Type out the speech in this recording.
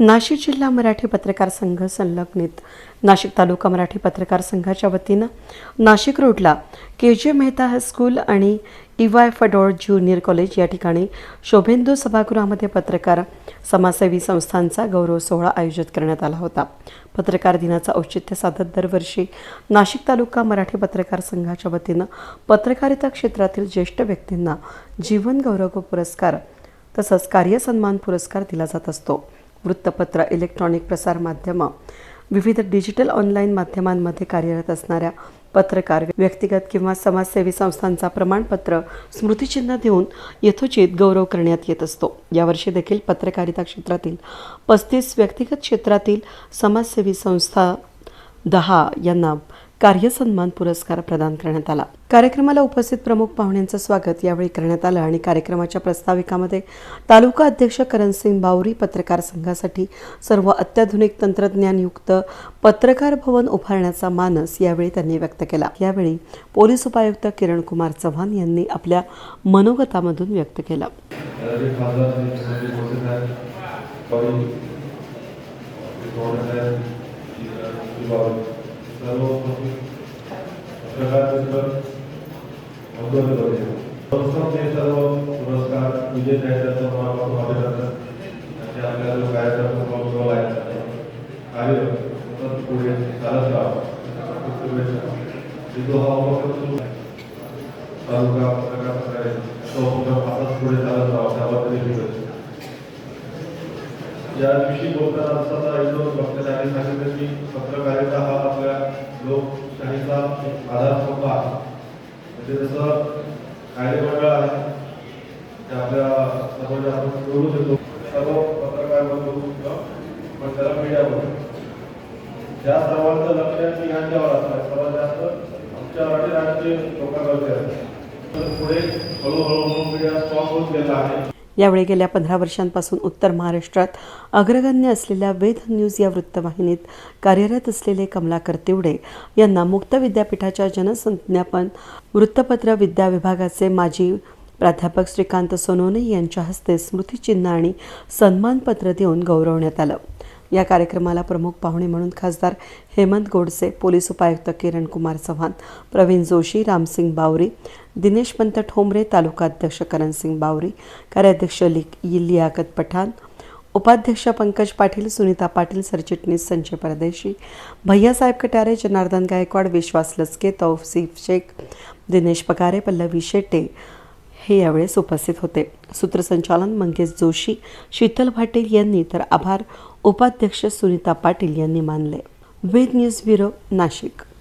नाशिक जिल्हा मराठी पत्रकार संघ संलग्नित. नाशिक तालुका मराठी पत्रकार संघाच्या वतीनं नाशिक रोडला K J Mehta high school आणि E Y Phadol junior college या ठिकाणी शोभेंदू सभागृहामध्ये पत्रकार समाजसेवी संस्थांचा गौरव सोहळा आयोजित करण्यात आला होता. पत्रकार दिनाचं औचित्य साधत दरवर्षी नाशिक तालुका मराठी पत्रकार संघाच्या वतीनं पत्रकारिता क्षेत्रातील ज्येष्ठ व्यक्तींना जीवन गौरव पुरस्कार तसंच कार्यसन्मान पुरस्कार दिला जात असतो. वृत्तपत्र इलेक्ट्रॉनिक प्रसारमाध्यमं विविध डिजिटल ऑनलाईन माध्यमांमध्ये कार्यरत असणाऱ्या पत्रकार व्यक्तिगत किंवा समाजसेवी संस्थांचा प्रमाणपत्र स्मृतिचिन्ह देऊन यथोचित गौरव करण्यात येत असतो. यावर्षी देखील पत्रकारिता क्षेत्रातील पस्तीस व्यक्तिगत क्षेत्रातील समाजसेवी संस्था दहा यांना कार्यसन्मान पुरस्कार प्रदान करण्यात आला. कार्यक्रमाला उपस्थित प्रमुख पाहुण्यांचं स्वागत यावेळी करण्यात आलं आणि कार्यक्रमाच्या प्रस्ताविकामध्ये तालुका अध्यक्ष करणसिंग बावरी पत्रकार संघासाठी सर्व अत्याधुनिक तंत्रज्ञानयुक्त पत्रकार भवन उभारण्याचा मानस यावेळी त्यांनी व्यक्त केला. यावेळी पोलीस उपायुक्त किरण कुमार चव्हाण यांनी आपल्या मनोगतामधून व्यक्त केला. সর্বপ্রতি અવગત કરે સંસ્થાને સર્વ પુરસ્કાર વિજય થયેલા તો મારું માટે આજે આપણા લોકો કાર્યક્રમ પણ બોલાય છે કાર્ય સતત પૂરે ચાલત રાખ સીધો હવામાન તાલુકા પ્રકાર પ્રકારે તો આપણે સતત પૂરે ચાલત રાખ આવતા રહેવું છે या दिवशी बोलताना असताना एकदम वक्त्याने सांगितलं की पत्रकारिता हा आपल्या लोकशाहीचा एक आधारस्तंभ आहे म्हणजे जसं कायदेमंडळ आहे ते आपल्या समाजात आपण निवडून देतो सर्व पत्रकार बंधू किंवा आपण त्याला मीडिया म्हणतो त्या सर्वांचं लक्ष मी ह्यांच्यावर असणार सर्वात जास्त आमच्या मराठी राजकीय लोकांवरती असतं तर पुढे हळूहळू मीडिया स्ट्रॉंग होत गेला आहे. यावेळी गेल्या पंधरा वर्षांपासून उत्तर महाराष्ट्रात अग्रगण्य असलेल्या वेद न्यूज या वृत्तवाहिनीत कार्यरत असलेले कमलाकर तिवडे यांना मुक्त विद्यापीठाच्या जनसंज्ञापन वृत्तपत्र विद्या विभागाचे माजी प्राध्यापक श्रीकांत सोनोने यांच्या हस्ते स्मृतिचिन्ह आणि सन्मानपत्र देऊन गौरवण्यात आलं. या कार्यक्रमाला प्रमुख पाहुणे म्हणून खासदार हेमंत गोडसे पोलीस उपायुक्त किरण कुमार चव्हाण प्रवीण जोशी रामसिंग बावरी दिनेश पंत ठोंबरे तालुका अध्यक्ष करणसिंग बावरी कार्याध्यक्ष लियाकत पठाण उपाध्यक्ष पंकज पाटील सुनीता पाटील सरचिटणीस संजय परदेशी भैयासाहेब कटारे जनार्दन गायकवाड विश्वास लसके तौसिफ शेख दिनेश पगारे पल्लवी शेट्टे हे यावेळेस उपस्थित होते. सूत्रसंचालन मंगेश जोशी शीतल पाटील यांनी तर आभार. उपाध्यक्ष सुनीता पाटील यांनी मानले. Ved news bureau Nashik.